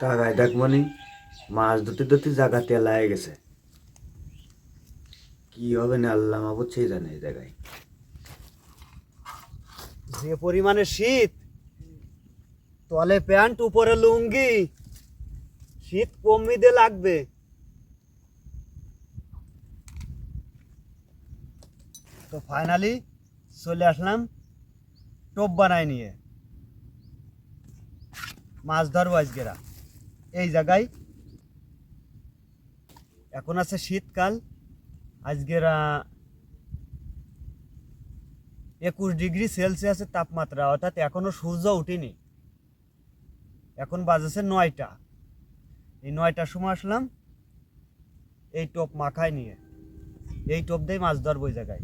দেখ মানে মাছ ধরতে ধরতে জায়গা তেলায় গেছে। কি হবে না আল্লাহ মাবুদ সেই জানে এই জায়গায়। যে পরিমাণে শীত, তলে প্যান্ট, উপরে লুঙ্গি, শীত কমিতে লাগবে। তো ফাইনালি চলে আসলাম টোপ বানায় নিয়ে। মাছ ধরবো আজকেরা। এই জায়গায়। এখন আছে শীতকাল। আজকের একুশ ডিগ্রি সেলসিয়াসের তাপমাত্রা, অর্থাৎ এখনও সূর্য উঠেনি। এখন বাজেছে নয়টা। এই নয়টার সময় আসলাম, এই টোপ মাখায় নিয়ে। এই টোপ দিয়ে মাছ ধরবো ওই জায়গায়।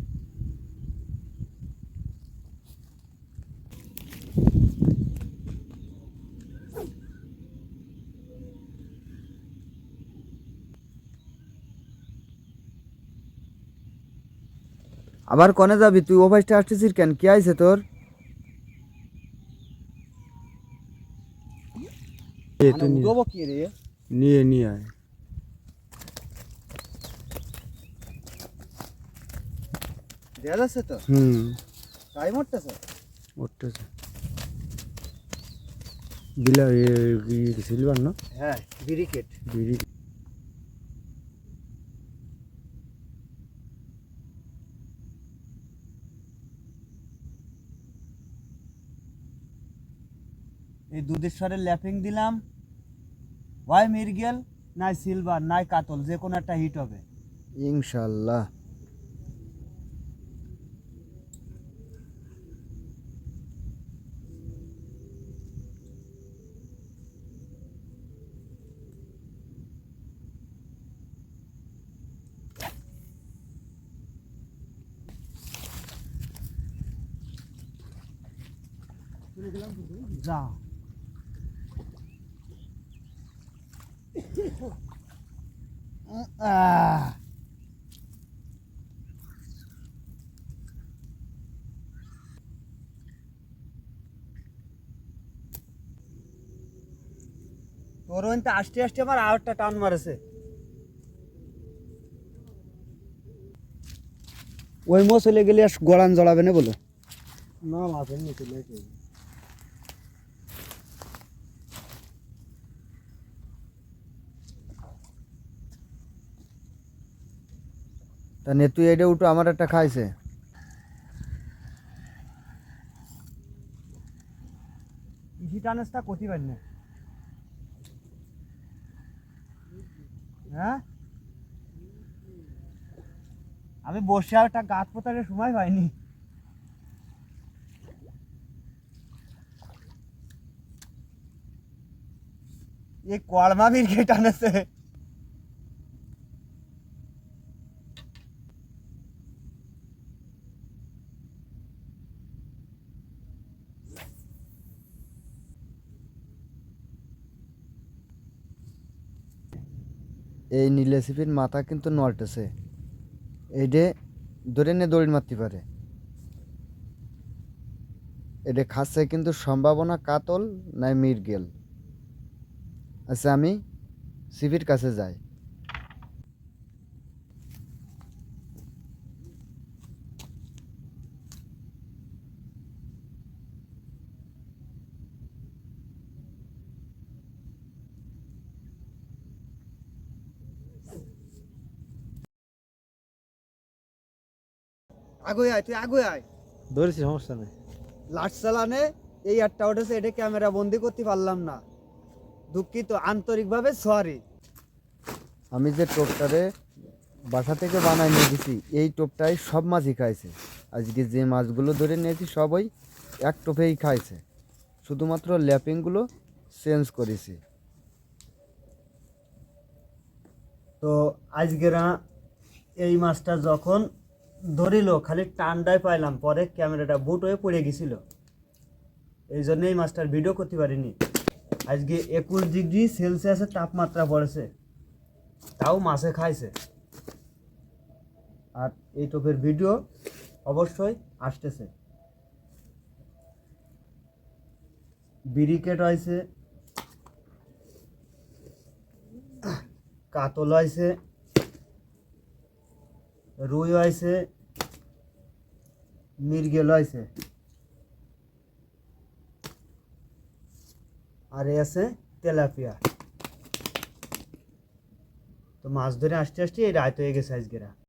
আবার কনে যাবি? তুই ও ফাইসটা আসতেছিস কেন? কি আইছে তোর? রে? নিয়ে নিয়ে আয়। দেওয়া যাচ্ছে তো? হুম। টাইম উঠতেছে উঠতেছে বিলা সিলভার না হ্যাঁ ব্রিকেট বিড়ি এই দুধেশ্বরের ল্যাপিং দিলাম। ওয়াই মির্গেল নাই সিলভার নাই কাতল যে কোনো একটা হিট হবে। ইনশাল্লাহ। যা। তোর আস্তে আস্তে আমার আরেকটা টান মারেছে। ওই মো চলে গেলে আর গড়ান জড়াবে না বলো? না মাছের নিচে তা নে তুই এটা উঠো, আমার একটা খাইছে। না। হ্যাঁ? আমি বসে আর একটা গাছ পোতারের সময় পাইনি। এই কলমা বিরকে টানেছে এই নীলেসিপির মাথা কিন্তু নলটেছে এইডে ধরে নিয়ে দড়ি মারতে পারে। এটা খাচ্ছে কিন্তু সম্ভাবনা কাতল নাই মির্গেল আচ্ছা আমি সিপির কাছে যাই। আগুয়ে আয় তুই আগুয়ে আয়। ধরেছি সমস্যা নেই। লাস্ট চালানে এই একটা উঠেছে এটা ক্যামেরা বন্দি করতে পারলাম না। দুঃখিত আন্তরিকভাবে সরি আমি যে টোপটারে বাসা থেকে বানাই নিয়ে গেছি এই টোপটাই সব মাছই খাইছে। আজকে যে মাছগুলো ধরে নিয়েছি সবই এক টোপেই খাইছে। শুধুমাত্র ল্যাপিংগুলো চেঞ্জ করেছি। তো আজকেরা এই মাছটা যখন ধরিল, খালি টান্ডায় পাইলাম, পরে ক্যামেরাটা বুট হয়ে পড়ে গেছিল। এই জন্য এই মাছটার ভিডিও করতে পারিনি। আজকে একুশ ডিগ্রি সেলসিয়াসের তাপমাত্রা পড়েছে। তাও মাছে খাইছে। আর এই টোপের ভিডিও অবশ্যই আসতেছে। বিরিকেট হয়েছে কাতল আছে রুই আছে মির্গেল আছে আর এ আছে তেলাপিয়া। তো মাছ ধরে আসতে আসতে এই রাত হয়ে গেছে আজকেরা।